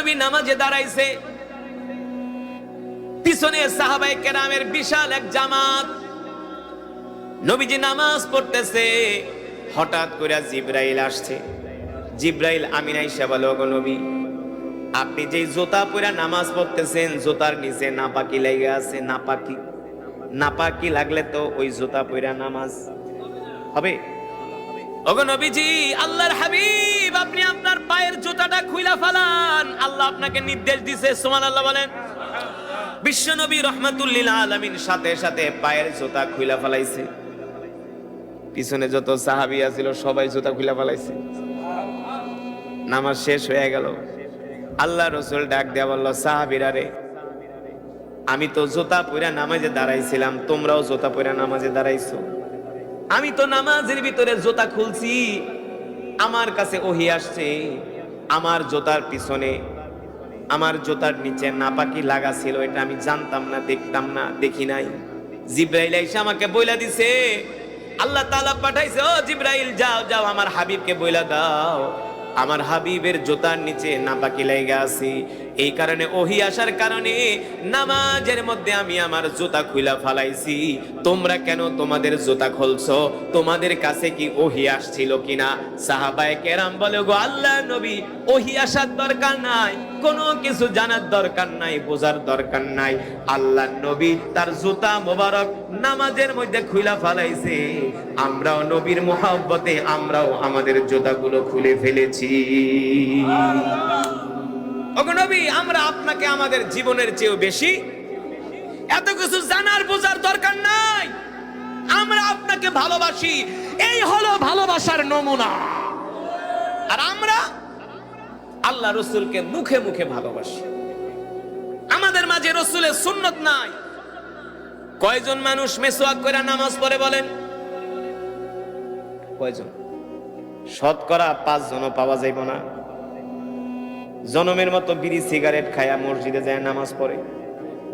নবী নামাজে দাঁড়াইছে। পিছনে সাহাবাই কেরামের বিশাল এক জামাত। নবীজি নামাজ পড়তেছে। হঠাৎ করে জিব্রাইল আসছে। জিব্রাইল আমিনাই সেবালো গো নবী, আপনি যে জোতা পরে নামাজ পড়তেছেন, জোতার নিচে নাপাকি লেগে আছে, নাপাকি। নাপাকি লাগলে তো ওই জোতা পরে নামাজ হবে। ওগো নবীজি, আল্লাহর হাবিব, আপনি আপনার পায়ের জুতাটা খুইলা ফালান। আল্লাহ আপনাকে নির্দেশ দিছে, সুবহানাল্লাহ বলেন। বিশ্ব নবী রহমাতুল্লিল আলামিন সাথে সাথে পায়ের জুতা খুইলা ফালাইছে। পিছনে যত সাহাবি আছিল, সবাই জুতা খুইলা ফালাইছে। নামাজ শেষ হয়ে গেল। আল্লাহ রসুল ডাক দেয়া বলল, সাহাবিরা রে, আমি তো জুতা পরে নামাজে দাঁড়াইছিলাম, তোমরাও জুতা পরে নামাজে দাঁড়াইছো। আমি তো নামাজের ভিতরে জোতা খুলছি। আমার কাছে ওহি আসছে। আমার জোতার পিছনে, আমার জোতার নিচে নাপাকি লাগা ছিল, এটা আমি জানতাম না, দেখতাম না, দেখি নাই। জিব্রাইল এসে আমাকে বইলা দিছে। আল্লাহ তাআলা পাঠাইছে, ও জিব্রাইল, যাও যাও, আমার হাবিবকে বইলা দাও। আমার হাবিবের জুতার নিচে নাপাকি লেগে আছি। এই কারণে, ওহি আসার কারণে নামাজের মধ্যে আমি আমার জুতা খুইলা ফালাইছি। তোমরা কেন তোমাদের জুতা খুলছো? তোমাদের কাছে কি ওহি আসছিল কিনা? সাহাবায়ে কেরাম বলে, গো আল্লাহ নবী, ওহি আসার দরকার নাই। কোনো কিছু জানার দরকার নাই, বোঝার দরকার নাই। আল্লাহ নবী তার জুতা মোবারক নামাজের মধ্যে খুইলা ফালাইছে। আমরাও নবীর মোহাব্বতে, আমরাও আমাদের জুতাগুলো খুলে ফেলেছি। ওগো নবী আমরা আপনাকে আমাদের জীবনের চেয়েও বেশি। এত কিছু জানার, বোঝার দরকার নাই। আমরা আপনাকে ভালোবাসি। এই হলো ভালোবাসার নমুনা। আর আমরা আল্লাহ রসুলকে মুখে মুখে ভালোবাসি। আমাদের মাঝে রসুলের সুন্নত নাই। কয়জন মানুষ মেসোয়াক করে নামাজ পড়ে বলেন? কয়জন? শতকরা পাঁচ জন পাওয়া যাইব না। জনমের মতো বিড়ি, সিগারেট খায়া মসজিদে যায়, নামাজ পড়ে।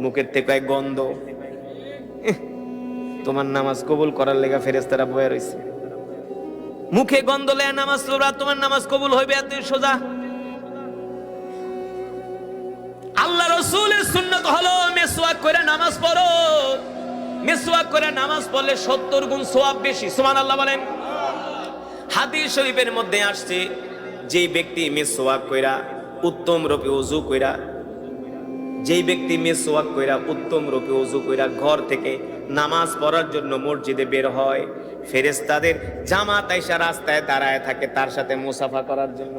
মুখের থেকে কয় গন্ধ। তোমার নামাজ কবুল করার লেগা ফেরেস্তারা বয়ে রয়েছে মুখে গন্ধ লেয়া নামাজ পড়া তোমার নামাজ কবুল হইবে এত সোজা। আল্লাহ রসুলের সুন্নত হলো, মেসওয়াক করে নামাজ পড়ো। মেসওয়াক করে নামাজ পড়লে সত্তর গুণ সোয়াব বেশি সুমান আল্লাহ বলেন। হাদিস শরীফের মধ্যে আসছে যে ব্যক্তি মেসওয়াক কইরা উত্তম রূপে উজু কইরা, যেই ব্যক্তি মেসওয়াক কইরা উত্তম রূপে উজু কইরা ঘর থেকে নামাজ পড়ার জন্য মসজিদে বের হয়, ফেরেশতাদের জামাত আইসা রাস্তায় দাঁড়ায় থাকে তার সাথে মুসাফা করার জন্য।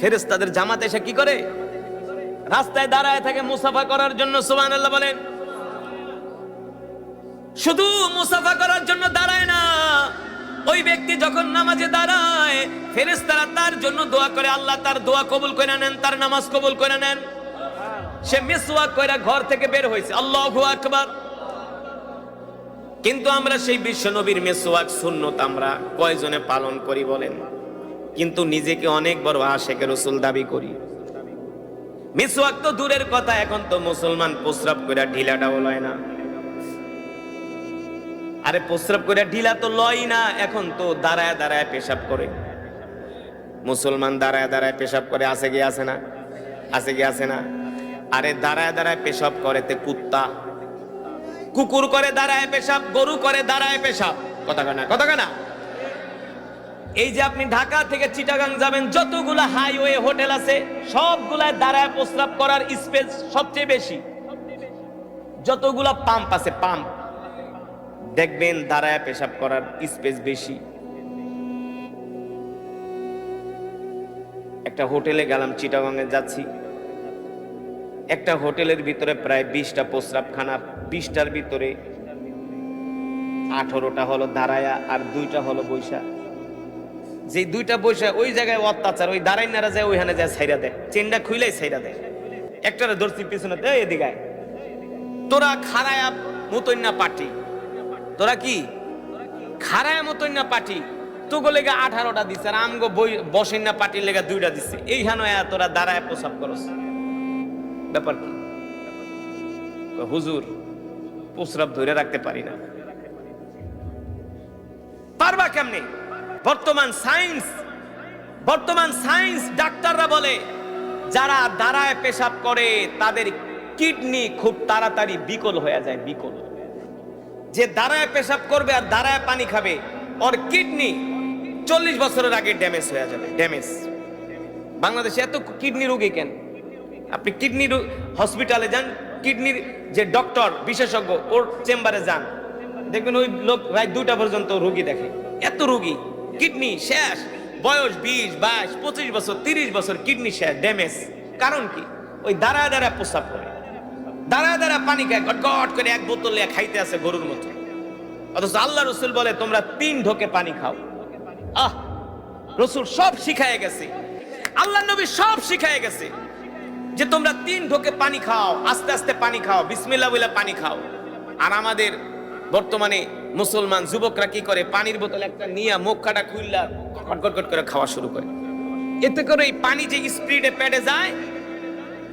ফেরেশতাদের জামাত এসে কি করে? রাস্তায় দাঁড়ায় থাকে মুসাফা করার জন্য, সুবহানাল্লাহ বলেন। শুধু মুসাফা করার জন্য দাঁড়ায় না ওই ব্যক্তি যখন নামাজে দাঁড়ায়, ফেরেশতারা তার জন্য দোয়া করে, আল্লাহ তার দোয়া কবুল করে নেন, তার নামাজ কবুল করে নেন। সে মিসওয়াক কইরা ঘর থেকে বের হয়েছে। আল্লাহু আকবার। কিন্তু আমরা সেই বিশ্ব নবীর মেসওয়াক সুন্নত আমরা কয়জনে পালন করি বলেন? কিন্তু নিজেকে অনেক বড় আশেকের রসুল দাবি করি। মিসওয়াক তো দূরের কথা, এখন তো মুসলমান প্রস্রাব করে ঢিলাটাও লয় না। আরে প্রস্রাব করে ঢিলা তো লয় না, এখন তো দাঁড়ায় দাঁড়ায় পেশাব করে। মুসলমান দাঁড়ায় দাঁড়ায় পেশাব করে, আছে কি আছে না? আছে কি আছে না? আরে দাঁড়ায় দাঁড়ায় পেশাব করে তে কুত্তা। কুকুর করে দাঁড়ায় পেশাব, গরু করে দাঁড়ায় পেশাব। কথা না কথা না? এই যে আপনি ঢাকা থেকে চিটাগাং যাবেন, যতগুলা হাইওয়ে, হোটেল আছে, সবগুলায় দাঁড়ায় প্রস্রাব করার স্পেস সবচেয়ে বেশি। যতগুলা পাম্প আছে, পাম্প। দেখবেন দাঁড়ায় পেশাব করার স্পেস বেশি। একটা হোটেলে গেলাম, চিটাগাংয়ে যাচ্ছি। একটা হোটেলের ভিতরে প্রায় বিশটা প্রস্রাবখানা, বিশটার ভিতরে আঠারোটা হলো দাঁড়ায়া আর দুইটা হলো বৈশা। যে দুইটা বৈশা ওই জায়গায় অত্যাচার, ওই দাঁড়াই নারা যায়, ওইখানে যায় ছাইরা দেয়। চেনটা খুইলাই ছাইরা দেয়। একটারে ধরছি পিছনে দেয় এদিকে তোরা খারায়া মতন না পাটি তোরা কি? খারায়া মতন না পাটি তোগো লেগে আঠারোটা দিচ্ছে আর আমগো বই বসেন না পাটির লেগে দুইটা দিচ্ছে এইখানে তোরা দাঁড়ায় প্রসাব করস। ব্যাপার কি? হুজুর, প্রস্রাব ধরে রাখতে পারি না। পারবা কেমনে? বর্তমান সায়েন্স বর্তমান সায়েন্স ডাক্তাররা বলে, যারা দাঁড়ায় পেশাব করে, তাদের কিডনি খুব তাড়াতাড়ি বিকল হয়ে যায়, বিকল। যে দাঁড়ায় পেশাব করবে আর দাঁড়ায় পানি খাবে, ওর কিডনি চল্লিশ বছরের আগে ড্যামেজ হয়ে যাবে, ড্যামেজ। বাংলাদেশে এত কিডনি রোগী কেন? আপনি কিডনি হসপিটালে যান, কিডনির যে ডক্টর বিশেষজ্ঞ, ওর চেম্বারে যান। দেখবেন ওই লোক রাত দুটা পর্যন্ত রোগী দেখে। এত রোগী, কিডনি শেষ। বয়স বিশ, বাইশ, পঁচিশ বছর, তিরিশ বছর কিডনি শেষ, ড্যামেজ। কারণ কি? ওই দাঁড়ায় দাঁড়ায় প্রস্রাব করে। দাঁড়ায় দাঁড়ায় পানি খায়, গট করে এক বোতল নিয়ে খাইতে আছে গরুর মতো অথচ আল্লাহ রসুল বলে, তোমরা তিন ঢোকে পানি খাও। আহ, রসুল সব শিখায় গেছে। আল্লাহ নবী সব শিখায় গেছে যে, তোমরা তিন ঢোকে পানি খাও, আস্তে আস্তে পানি খাও বিসমিল্লা বলে পানি খাও। আর আমাদের বর্তমানে মুসলমান যুবকরা কি করে, পানির বোতল একটা নিয়ে মুখ কাটা খুললা কটকট করে খাওয়া শুরু করে। এতে করে এই পানি যে স্পিডে পেটে যায়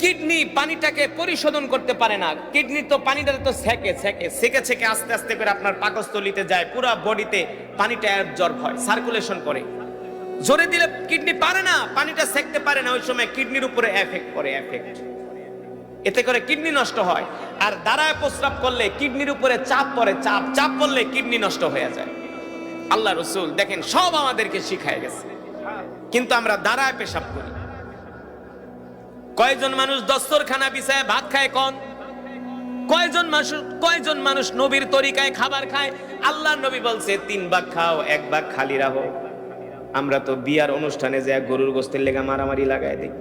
কিডনি পানিটাকে পরিশোধন করতে পারে না। কিডনি তো পানিটা তো সেকে সেকে সেকে সেকে আস্তে আস্তে করে আপনার পাকস্থলিতে যায়, পুরো বডিতে পানিটা অ্যাবজর্ব হয় সার্কুলেশন করে। জোরে দিলে কিডনি পারে না, পানিটা সেকতে পারে না, ওই সময় কিডনির উপরে এফেক্ট করে এফেক্ট এতে করে কিডনি নষ্ট হয়। আর দাঁড়ায় প্রস্রাব করলে কিডনির উপরে চাপ পড়ে, চাপ চাপ পড়লে কিডনি নষ্ট হয়ে যায়। আল্লাহ রসুল, দেখেন, সব আমাদেরকে শিখায় গেছে। কিন্তু আমরা দাঁড়ায় পেশাব করি। কয়জন মানুষ দস্তরখানা বিছায় ভাত খায় কন? কয়জন মানুষ কয়জন মানুষ নবীর তরিকায় খাবার খায়? আল্লাহ নবী বলছে, তিন ভাগ খাও, এক ভাগ খালি রাখো। আমরা তো বিয়ার অনুষ্ঠানে যে গরুর গোস্তের লেগে মারামারি লাগাই দিই।